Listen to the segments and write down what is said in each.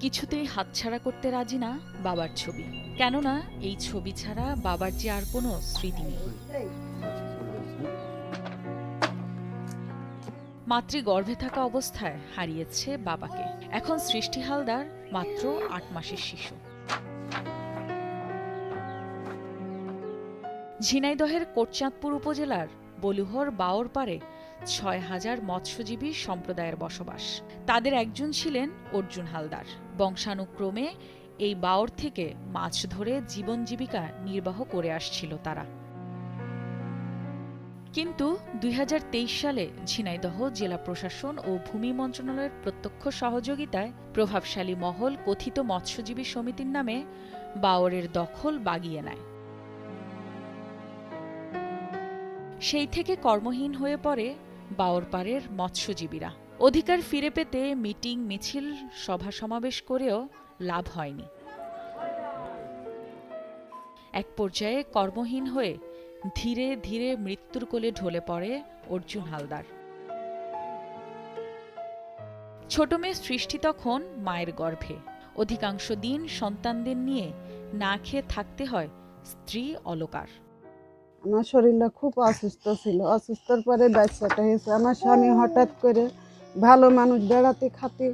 কিছুতেই হাতছাড়া করতে রাজি না বাবার ছবি। কেননা এই ছবি ছাড়া বাবার যে আর কোনো স্মৃতি নেই। মাতৃ গর্ভে থাকা অবস্থায় হারিয়েছে বাবাকে। এখন সৃষ্টি হালদার মাত্র আট মাসের শিশু। ঝিনাইদহের কোটচাঁদপুর উপজেলার বলুহর বাওর পারে ছয় হাজার মৎস্যজীবী সম্প্রদায়ের বসবাস। তাদের একজন ছিলেন অর্জুন হালদার। বংশানুক্রমে এই বাওর থেকে মাছ ধরে জীবন জীবিকা নির্বাহ করে আসছিল তারা। কিন্তু দুই সালে ঝিনাইদহ জেলা প্রশাসন ও ভূমি মন্ত্রণালয়ের প্রত্যক্ষ সহযোগিতায় প্রভাবশালী মহল কথিত মৎস্যজীবী সমিতির নামে বাওরের দখল বাগিয়ে নেয়। সেই থেকে কর্মহীন হয়ে পড়ে বাওরপাড়ের মৎস্যজীবীরা। অধিকার ফিরে পেতে মিটিং, মিছিল, সভা সমাবেশ করেও লাভ হয়নি। এক পর্যায়ে কর্মহীন হয়ে ধীরে ধীরে মৃত্যুর কোলে ঢলে পড়ে অর্জুন হালদার। ছোট মেয়ে সৃষ্টি তখন মায়ের গর্ভে। অধিকাংশ দিন সন্তানদের নিয়ে না খেয়ে থাকতে হয় স্ত্রী অলকার। আমার শরীরটা খুব অসুস্থ ছিল। অসুস্থর পরে বাচ্চাটা হয়েছে। আমার স্বামী হঠাৎ করে ভালো মানুষ বেড়াতে খাতে,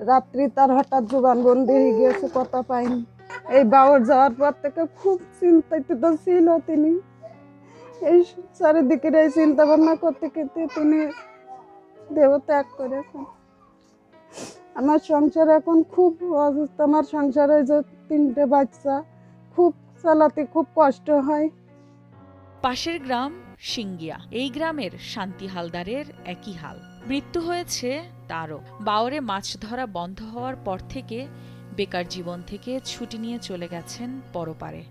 রাত্রি তার হঠাৎ জোগান বন্দি হয়ে গিয়েছে, কথা পাইনি এই বাবর যাওয়ার পর থেকে খুব চিন্তিত ছিল তিনি। এই চারিদিকের এই চিন্তা ভাবনা করতে করতে তিনি দেহ ত্যাগ করেছেন। আমার সংসার এখন খুব অসুস্থ। আমার সংসারে যে তিনটে বাচ্চা, খুব চালাতে খুব কষ্ট হয়। পাশের গ্রাম সিঙ্গিয়া এই গ্রামের শান্তি হালদারের একই হাল। মৃত্যু হয়েছে তারও। বাওরে মাছ ধরা বন্ধ হওয়ার পর থেকে বেকার জীবন থেকে ছুটি নিয়ে চলে গেছেন পরপারে।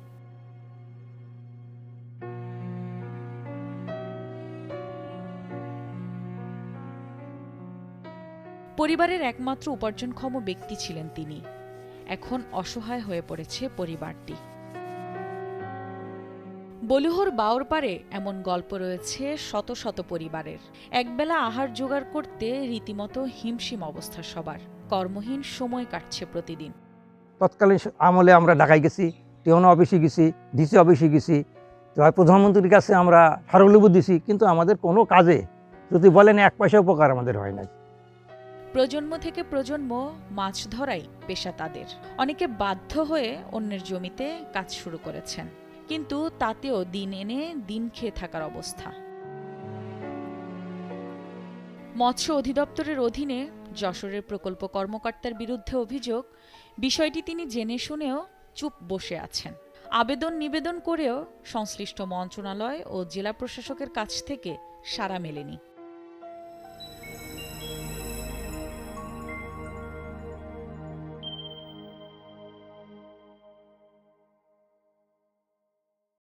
পরিবারের একমাত্র উপার্জনক্ষম ব্যক্তি ছিলেন তিনি। এখন অসহায় হয়ে পড়েছে পরিবারটি। বলুহর বাওর পারে এমন গল্প রয়েছে শত শত পরিবারের। একবেলা আহার জোগাড় করতে রীতিমতো হিমশিম অবস্থা সবার। কর্মহীন সময় কাটছে প্রতিদিন। তৎকালীন আমলে আমরা ঢাকায় গেছি টিওনো অফিসে গেছি ডিসি অফিসে গেছি। প্রধানমন্ত্রীর কাছে আমরা স্মারকলিপি দিছি কিন্তু আমাদের কোনো কাজে যদি বলেন এক পয়সা উপকার আমাদের হয় না প্রজন্ম থেকে প্রজন্ম মাছ ধরাই পেশা তাদের। অনেকে বাধ্য হয়ে অন্যের জমিতে কাজ শুরু করেছেন। কিন্তু তাতেও দিন এনে দিন খেয়ে থাকার অবস্থা। মৎস্য অধিদপ্তরের অধীনে যশোরের প্রকল্প কর্মকর্তার বিরুদ্ধে অভিযোগ, বিষয়টি তিনি জেনে শুনেও চুপ বসে আছেন। আবেদন নিবেদন করেও সংশ্লিষ্ট মন্ত্রণালয় ও জেলা প্রশাসকের কাছ থেকে সাড়া মেলেনি।